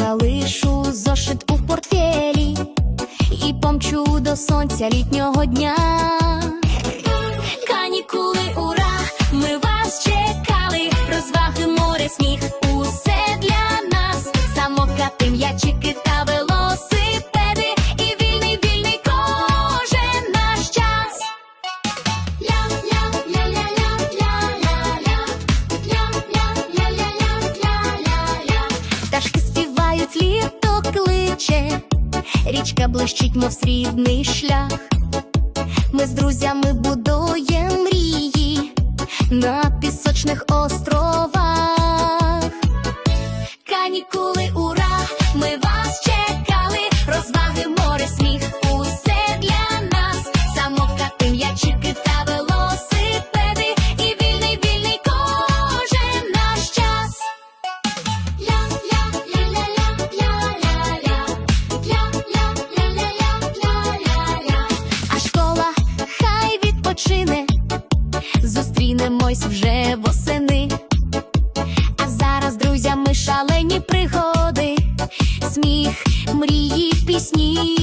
залишу зошит у портфелі і помчу до сонця літнього дня. тече, річка блищить, мов срібний шлях. Ми з друзями будуємо мрії на пісочних островах. зустрінемось вже восени. А зараз, друзями, шалені пригоди, сміх, мрії, пісні.